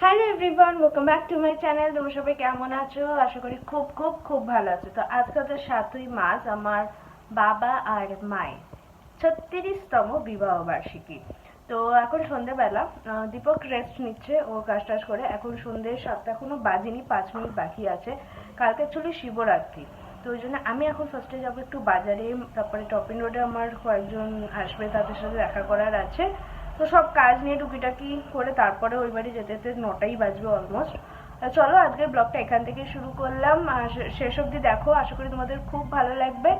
Hello everyone welcome back to my channel তোমরা সবাই কেমন আছো? আশা করি খুব খুব খুব ভালো আছো। তো আজকে তো সাতই মার্চ আমার বাবা আর মায়ের ছত্রিশতম বিবাহ বার্ষিকী। তো এখন সন্ধেবেলা আহ, দীপক রেস্ট নিচ্ছে ও কাজ টাজ করে। এখন সন্ধে সাতটা এখনও বাজেনি পাঁচ মিনিট বাকি আছে। কালকে অ্যাকচুয়ালি শিবরাত্রি। তো ওই জন্য আমি এখন ফার্স্টে যাব একটু বাজারে। তারপরে টপিং রোডে আমার কয়েকজন আসবে তাদের সাথে দেখা করার আছে। তো সব কাজ নিয়ে টুকিটাকি করে তারপরে ওই বাড়ি যেতে যেতে নটাই বাজবে অলমোস্ট চলো, আজকের ব্লগটা এখান থেকে শুরু করলাম। শেষ অবধি দেখো, আশা করি তোমাদের খুব ভালো লাগবে।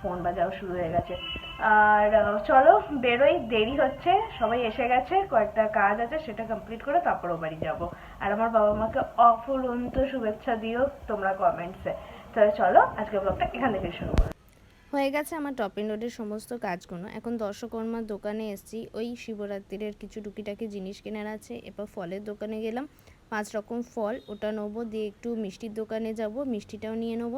ফোন বাজাও শুরু হয়ে গেছে। আর চলো, বেরোই, দেরি হচ্ছে, সবাই এসে গেছে, কয়েকটা কাজ আছে, সেটা কমপ্লিট করে তারপর ও বাড়ি যাব। আর আমার বাবা মাকে অফুরন্ত শুভেচ্ছা দিও তোমরা কমেন্টসে তাহলে চলো, আজকের ব্লগটা এখান থেকে শুরু করো। হয়ে গেছে আমার টপ টপিং রোডের সমস্ত কাজগুলো। এখন দর্শকর্মার দোকানে এসেছি। ওই শিবরাত্রির কিছু টুকিটাকি জিনিস কেনার আছে। এবার ফলের দোকানে গেলাম। পাঁচ রকম ফল, ওটা নেব, দিয়ে একটু মিষ্টির দোকানে যাব, মিষ্টিটাও নিয়ে নেব।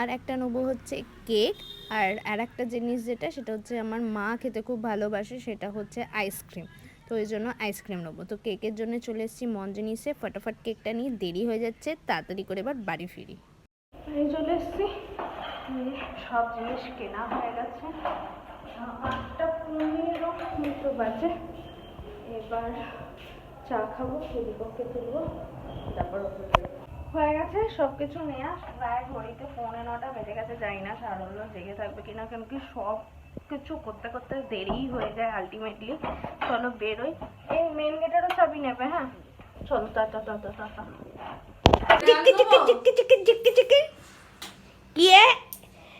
আর একটা নেব হচ্ছে কেক। আর আর একটা জিনিস যেটা, সেটা হচ্ছে আমার মা খেতে খুব ভালোবাসে, সেটা হচ্ছে আইসক্রিম। তো ওই জন্য আইসক্রিম নেব। তো কেকের জন্য চলে এসেছি মন জিনিসে ফটাফট কেকটা নিয়ে দেরি হয়ে যাচ্ছে, তাড়াতাড়ি করে এবার বাড়ি ফিরি। চলে এসছি। সব জিনিস কেনা হয়ে গেছে? আটটা পনেরো মতো বাজে। এবার চা খাব দীপককে তুলবো, তারপর হয়ে গেছে সব কিছু নেওয়া প্রায় ঘড়িতে পৌনে নটা বেজে গেছে যাই না সারল্য জেগে থাকবে কিনা, কেন কি সব কিছু করতে করতে দেরিই হয়ে যায় আলটিমেটলি চলো বেরোই। এই মেন গেটেরও চাবি নেবে হ্যাঁ? চলো তা তা তা তা তা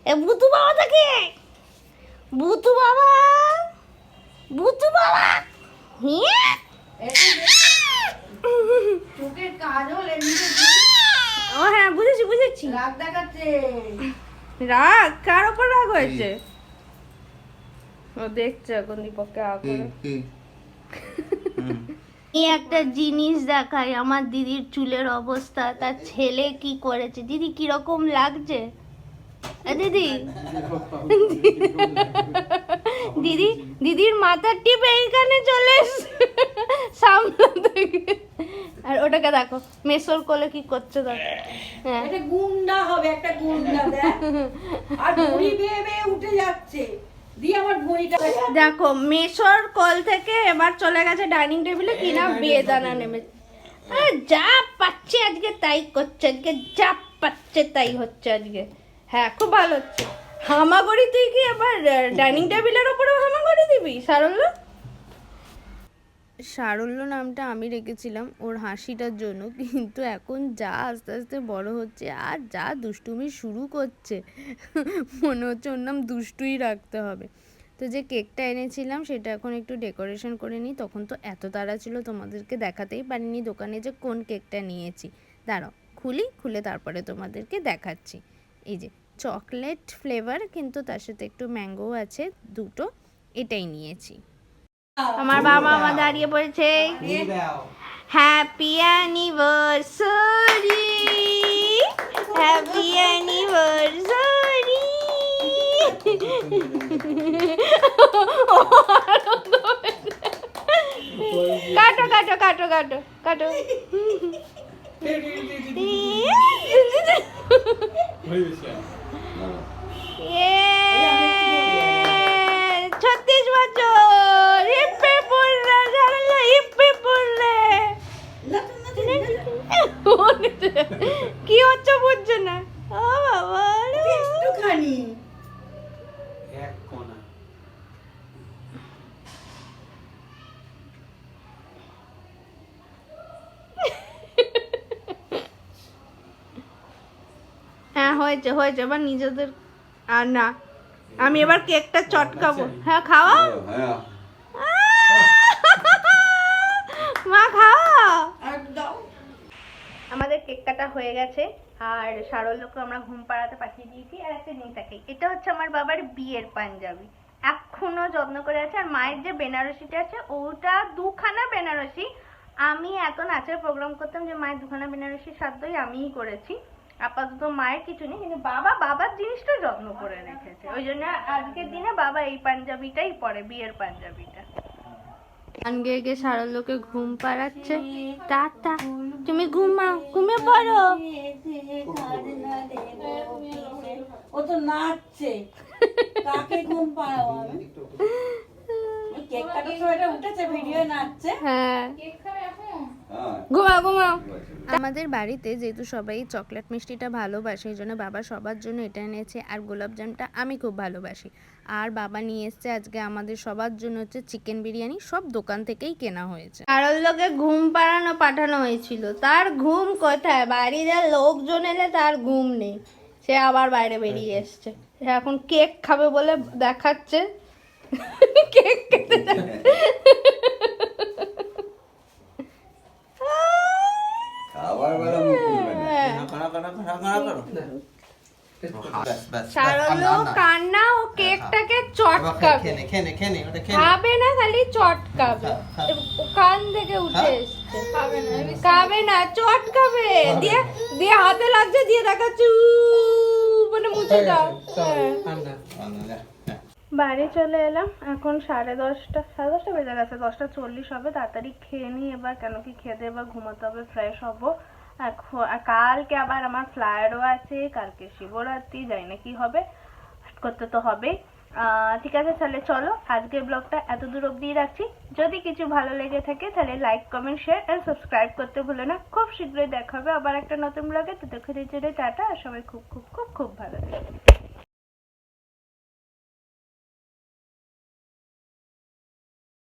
এ ভূতু বাবা থাকে ভূতু বাবা ভূতু বাবা। হিয়া ও হ্যাঁ বুঝেছি বুঝেছি। রাগ দেখাচ্ছে। রাগ? কার ওপর রাগ হয়েছে? ও দেখছে এখন দীপককে আ করে। এই একটা জিনিস দেখাই আমার দিদির চুলের অবস্থা তার ছেলে কি করেছে? দিদি কীরকম লাগছে? দিদি। দিদি দিদির মাথার টিপ এইখানে চলে সামনে থেকে। আর ওটাকে দেখো মেসোর কোলে কি করছে দেখো। হ্যাঁ। একটা গুন্ডা হবে একটা গুন্ডা দেখ। আর ভুড়ি বেয়ে বেয়ে উঠে যাচ্ছে। দেখো মেশোর কল থেকে এবার চলে গেছে ডাইনিং টেবিলে কিনা বেদানা নেমে আরে যা পাচ্ছে আজকে তাই করছে আজকে যা পাচ্ছে তাই হচ্ছে আজকে। হ্যাঁ খুব ভালো হচ্ছে। হামাগড়ি তুই কি আবার ডাইনিং টেবিলের ওপরেও হামাগড়ি দিবি, সারল্য? সারল্য নামটা আমি রেখেছিলাম ওর হাসিটার জন্য, কিন্তু এখন যা আস্তে আস্তে বড় হচ্ছে আর যা দুষ্টুমি শুরু করছে, মনে হচ্ছে ওর নাম দুষ্টুই রাখতে হবে। তো যে কেকটা এনেছিলাম সেটা এখন একটু ডেকোরেশন করে নিই, তখন তো এত তাড়া ছিল তোমাদেরকে দেখাতেই পারিনি দোকানে যে কোন কেকটা নিয়েছি। দাঁড়াও, খুলি, খুলে তারপরে তোমাদেরকে দেখাচ্ছি। এই যে চকলেট ফ্লেভার কিন্তু তার সাথে একটু ম্যাঙ্গো আছে দুটো এটাই নিয়েছি। আমার বাবা মা দাঁড়িয়ে পড়েছে হ্যাপি অ্যানিভার্সারি হ্যাপি অ্যানিভার্সারি কাটো কাটো কাটো কাটো কাটো। 可以写 হয়েছে হয়েছে এবার নিজেদের আর না। আমি এবার কেকটা চটকাবো। হ্যাঁ খাওয়া হ্যাঁ মা খাওয়া একদম। আমাদের কেক কাটা হয়ে গেছে আর সারল্যকে আমরা ঘুম পাড়াতে পাঠিয়ে দিয়েছি আর একটা জিনিস থাকে এটা হচ্ছে আমার বাবার বিয়ের পাঞ্জাবি। এখনও যত্ন করে আছে আর মায়ের যে বেনারসিটা আছে ওটা দুখানা বেনারসি। আমি এত নাচের প্রোগ্রাম করতাম যে মায়ের দুখানা বেনারসি সাধ্যই আমিই করেছি। আপাতত মায়ের কিছু নেই কিন্তু বাবা বাবার জিনিসটা যত্ন করে রেখেছে। ওই জন্য আজকের দিনে বাবা এই পাঞ্জাবিটাই পরে বিয়ের পাঞ্জাবিটা। গান গেয়ে গিয়ে সারা লোকে ঘুম পাড়াচ্ছে। টাটা তুমি ঘুমাও ঘুমিয়ে পড়ো। ও তো নাচছে। কাকে ঘুম পাড়াবো আমি? কেক কাটার সময়টা উঠেছে ভিডিও নাচছে। হ্যাঁ। ঘুমাও ঘুমাও। আমাদের বাড়িতে যেহেতু সবাই চকলেট মিষ্টিটা ভালোবাসে, এই জন্য বাবা সবার জন্য এটা এনেছে আর গোলাপজামটা আমি খুব ভালোবাসি। আর বাবা নিয়ে এসছে আজকে আমাদের সবার জন্য হচ্ছে চিকেন বিরিয়ানি, সব দোকান থেকেই কেনা হয়েছে। কারোর লোকে ঘুম পাড়ানো পাঠানো হয়েছিল। তার ঘুম কোথায়? বাড়িতে লোকজন এলে তার ঘুম নেই। সে আবার বাইরে বেরিয়ে এসছে। সে এখন কেক খাবে বলে দেখাচ্ছে। কেক খেতে যাচ্ছে। খাবার বেলা মুখ খুলবে না হ্যাঁ। কানা কানা কানা কানা করো ব্যাস ব্যাস সারলো কান্না ও কেকটাকে চটকাবে। খেনে খেনে খেনে ওটা খেনে খাবে না খালি চটকাবে। কান থেকে উঠে খাবে না চটকাবে। দিয়ে দিয়ে হাতে লাগছে দিয়ে দেখাচ্ছে "উ", মানে মুছে দাও। হ্যাঁ। বাড়ি চলে এলাম এখন সাড়ে দশটা সাড়ে দশটা বেজে গেছে দশটা চল্লিশ হবে তাড়াতাড়ি খেয়ে নিই এবার কেন কি খেতে এবার ঘুমাতে হবে ফ্রেশ হব। এখন কালকে আবার আমার ফ্লায়ারও আছে, কালকে শিবরাত্রি, জানি না কি হবে করতে তো হবেই। ঠিক আছে, তাহলে চলো, আজকের ব্লগটা এত দূর অব্দি রাখছি। যদি কিছু ভালো লেগে থাকে, তাহলে like comment share and subscribe করতে ভুলো না। খুব শীঘ্রই দেখা হবে আবার একটা নতুন ব্লগে। তো দেখে দিচ্ছে টাটা, আর সবাই খুব খুব খুব খুব ভালো থাকবে